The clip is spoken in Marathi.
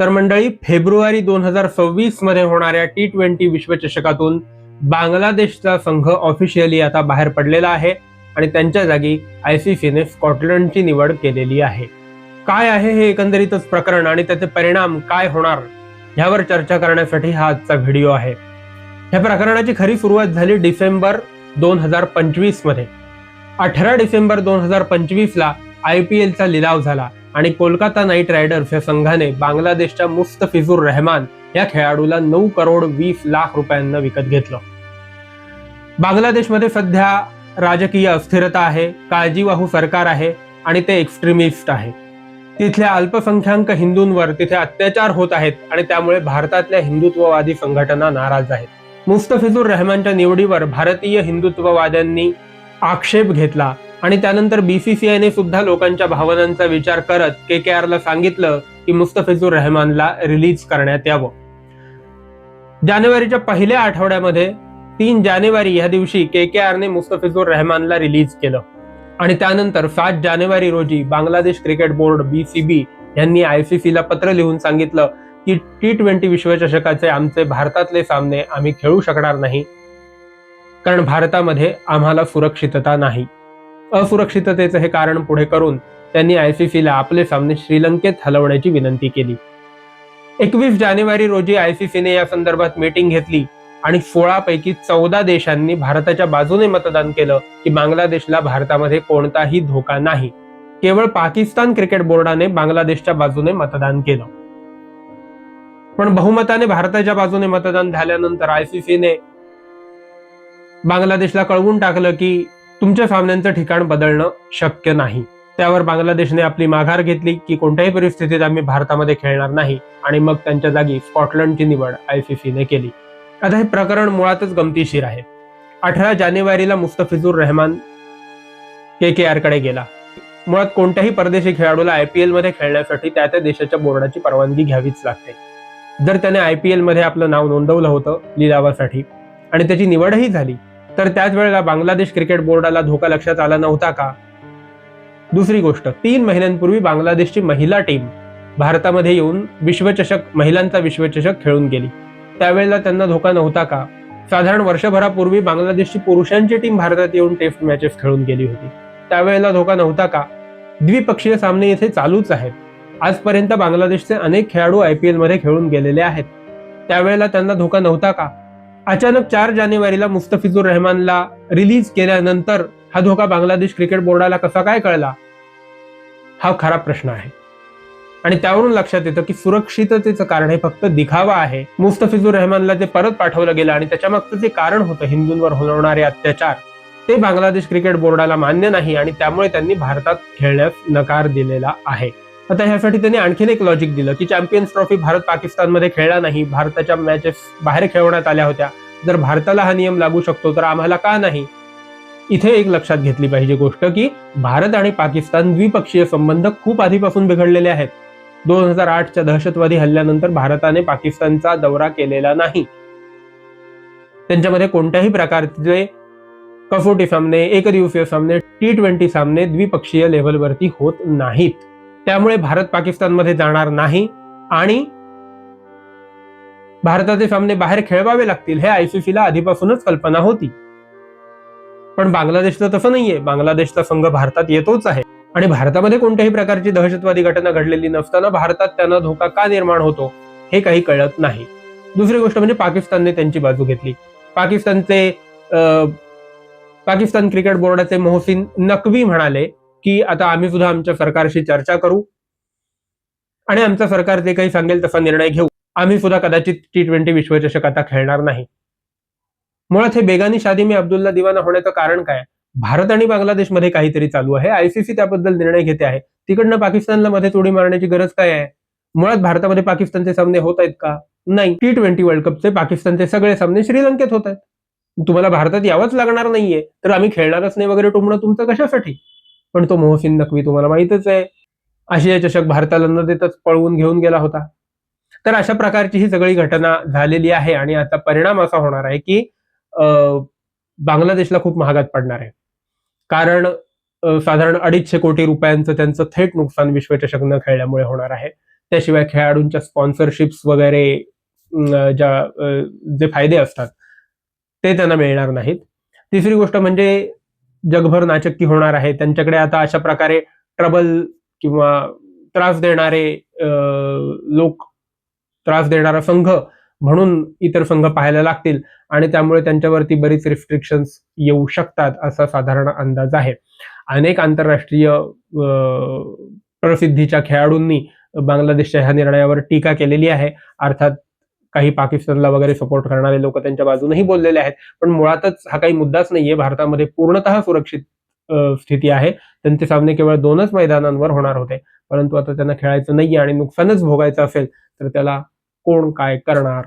तर मंडळी फेब्रुवारी दोन हजार सव्वीसमध्ये होणाऱ्या टी ट्वेंटी विश्वचषकातून बांगलादेशचा संघ ऑफिशियली आता बाहेर पडलेला आहे आणि त्यांच्या जागी आयसीसीने स्कॉटलंडची निवड केलेली आहे. काय आहे हे एकंदरीतच प्रकरण आणि त्याचे परिणाम काय होणार ह्यावर चर्चा करण्यासाठी हा आजचा व्हिडिओ आहे. ह्या प्रकरणाची खरी सुरुवात झाली डिसेंबर दोन हजार पंचवीसमध्ये. अठरा डिसेंबर दोन हजार पंचवीस ला आय पी एलचा लिलाव झाला. आणि कोलकाता नाईट रायडर्स या संघाने बांगलादेशच्या मुस्तफिजूर रहमान या खेळाडूला नऊ करोड वीस लाख रुपयांना विकत घेतलं. बांगलादेशमध्ये सध्या राजकीय अस्थिरता आहे काळजीवाहू सरकार आहे आणि ते एक्स्ट्रीमिस्ट आहे. तिथल्या अल्पसंख्याक हिंदूंवर तिथे अत्याचार होत आहेत आणि त्यामुळे भारतातल्या हिंदुत्ववादी संघटना नाराज आहेत. मुस्तफिजुर रहमानच्या निवडीवर भारतीय हिंदुत्ववाद्यांनी आक्षेप घेतला आणि त्यानंतर बीसीसीआयने सुद्धा लोकांच्या भावनांचा विचार करत के के आरला सांगितलं की मुस्तफिजुर रहमानला रिलीज करण्यात यावं. जानेवारीच्या पहिल्या आठवड्यामध्ये तीन जानेवारी या दिवशी के के आरने मुस्तफिजुर रहमानला रिलीज केलं. आणि त्यानंतर सात जानेवारी रोजी बांगलादेश क्रिकेट बोर्ड बीसीबी यांनी आयसीसीला पत्र लिहून सांगितलं की टी ट्वेंटी विश्वचषकाचे आमचे भारतातले सामने आम्ही खेळू शकणार नाही. कारण भारतामध्ये आम्हाला सुरक्षितता नाही. असुरक्षिततेचं हे कारण पुढे करून त्यांनी आयसीसीला आपले सामने श्रीलंकेत हलवण्याची विनंती केली. एकवीस जानेवारी रोजी आयसीसीने या संदर्भात मीटिंग घेतली आणि सोळा पैकी चौदा देशांनी भारताच्या बाजूने मतदान केलं की बांगलादेशला भारतामध्ये कोणताही धोका नाही. केवळ पाकिस्तान क्रिकेट बोर्डाने बांगलादेशच्या बाजूने मतदान केलं. पण बहुमताने भारताच्या बाजूने मतदान झाल्यानंतर आयसीसीने बांगलादेशला कळवून टाकलं की तुमच्या सामन्यांचं ठिकाण बदलणं शक्य नाही. त्यावर बांगलादेशने आपली माघार घेतली की कोणत्याही परिस्थितीत आम्ही भारतामध्ये खेळणार नाही आणि मग त्यांच्या जागी स्कॉटलंडची निवड आयसीसीने केली. आता हे प्रकरण मुळातच गमतीशीर आहे. अठरा जानेवारीला मुस्तफिजुर रहमान के के आरकडे गेला. मुळात कोणत्याही परदेशी खेळाडूला आयपीएलमध्ये खेळण्यासाठी त्या त्या देशाच्या बोर्डाची परवानगी घ्यावीच लागते. जर त्याने आयपीएलमध्ये आपलं नाव नोंदवलं होतं लिलावासाठी आणि त्याची निवडही झाली तर त्याच वेळेला बांगलादेश क्रिकेट बोर्डाला धोका लक्षात आला नव्हता का? दुसरी गोष्ट तीन महिन्यांपूर्वी बांगलादेशची महिला टीम भारतामध्ये येऊन विश्वचषक महिलांचा विश्वचषक खेळून गेली. त्यावेळेला त्यांना धोका नव्हता का? साधारण वर्षभरापूर्वी बांगलादेशची पुरुषांची टीम भारतात येऊन टेस्ट मॅचेस खेळून गेली होती. त्यावेळेला धोका नव्हता का? द्विपक्षीय सामने येथे चालूच आहेत. आजपर्यंत बांगलादेशचे अनेक खेळाडू आय पी एलमध्ये खेळून गेलेले आहेत. त्यावेळेला त्यांना धोका नव्हता का? अचानक चार जानेवारीला मुस्तफिजुर रहमानला रिलीज केल्यानंतर हा धोका बांगलादेश क्रिकेट बोर्डाला कसा काय कळला? हा खरा प्रश्न आहे. आणि त्यावरून लक्षात येतं की सुरक्षिततेचं कारण हे फक्त दिखावा आहे. मुस्तफिजुर रहमानला ते परत पाठवलं गेलं आणि त्याच्या मागचं जे कारण होतं हिंदूंवर होणारे अत्याचार ते बांगलादेश क्रिकेट बोर्डाला मान्य नाही आणि त्यामुळे त्यांनी भारतात खेळण्यास नकार दिलेला आहे. आता ह्यासाठी त्यांनी आणखीन एक लॉजिक दिलं की चॅम्पियन्स ट्रॉफी भारत पाकिस्तानमध्ये खेळला नाही. भारताच्या मॅचेस बाहेर खेळवण्यात आल्या होत्या. जर भारताला हा नियम लागू शकतो तर आम्हाला का नाही? इथे एक लक्षात घेतली पाहिजे गोष्ट की भारत आणि पाकिस्तान द्विपक्षीय संबंध खूप आधीपासून बिघडलेले आहेत. दोन हजार आठच्या दहशतवादी हल्ल्यानंतर भारताने पाकिस्तानचा दौरा केलेला नाही. त्यांच्यामध्ये कोणत्याही प्रकारचे कसोटी सामने एकदिवसीय सामने टी ट्वेंटी सामने द्विपक्षीय लेव्हलवरती होत नाहीत. त्यामुळे भारत पाकिस्तानमध्ये जाणार नाही आणि भारताचे सामने बाहेर खेळवावे लागतील हे आयसीसीला आधीपासूनच कल्पना होती. पण बांगलादेशचं तसं नाहीये. बांगलादेशचा संघ भारतात येतोच आहे. आणि भारतामध्ये कोणत्याही प्रकारची दहशतवादी घटना घडलेली नसताना भारतात त्यांना धोका का निर्माण होतो हे काही कळत नाही. दुसरी गोष्ट म्हणजे पाकिस्तानने त्यांची बाजू घेतली. पाकिस्तानचे अं, पाकिस्तान क्रिकेट बोर्डाचे मोहसिन नकवी म्हणाले की आता आम्ही सुद्धा आमच्या सरकारशी चर्चा करू. आणि आमचं सरकार जे काही सांगेल तसा निर्णय घेऊ. आम्ही सुद्धा कदाचित टी ट्वेंटी विश्वचषक आता खेळणार नाही. मुळात हे बेगानी शादी मी अब्दुल्ला दिवाना होण्याचं कारण काय? भारत आणि बांगलादेशमध्ये काहीतरी चालू आहे. आयसीसी त्याबद्दल निर्णय घेते आहे. तिकडनं पाकिस्तानला मध्ये तोडी मारण्याची गरज काय आहे? मुळात भारतामध्ये पाकिस्तानचे सामने होत आहेत का? नाही. टी ट्वेंटी वर्ल्ड कपचे पाकिस्तानचे सगळे सामने श्रीलंकेत होत आहेत. तुम्हाला भारतात यावंच लागणार नाहीये. तर आम्ही खेळणारच नाही वगैरे टुमणं तुमचं कशासाठी? पण तो मोहसिन नकवी तुम्हाला माहितच आहे. आशिया चषक भारताला न देतच पळवून घेऊन गेला होता. तर अशा प्रकारची ही सगळी घटना झालेली आहे आणि आता परिणाम असा होणार आहे की बांगलादेशला खूप महागात पडणार आहे. कारण साधारण अडीचशे कोटी रुपयांचं त्यांचं थेट नुकसान विश्वचषक न खेळल्यामुळे होणार आहे. त्याशिवाय खेळाडूंच्या स्पॉन्सरशिप्स वगैरे ज्या जे फायदे असतात ते त्यांना मिळणार नाहीत. तिसरी गोष्ट म्हणजे जगभर नाचक्की होणार आहे. त्यांच्याकडे आता अशा प्रकारे ट्रबल किंवा त्रास देणारे लोक त्रास देणारा संघ म्हणून इतर संघ पाहायला लागतील आणि त्यामुळे त्यांच्यावरती बरीच रिस्ट्रिक्शन्स येऊ शकतात असा साधारण अंदाज आहे. अनेक आंतरराष्ट्रीय प्रसिद्धीच्या खेळाडूंनी बांगलादेशच्या ह्या निर्णयावर टीका केलेली आहे. अर्थात काही पाकिस्तानला वगैरे सपोर्ट करणारे लोक त्यांच्या बाजूनही बोललेले आहेत. पण मुळातच हा काही मुद्दाच नाहीये. भारतामध्ये पूर्णतः सुरक्षित स्थिती आहे. त्यांचे सामने केवळ दोनच मैदानांवर होणार होते. परंतु आता त्यांना खेळायचं नाहीये आणि नुकसानच भोगायचं असेल तर त्याला कोण काय करणार?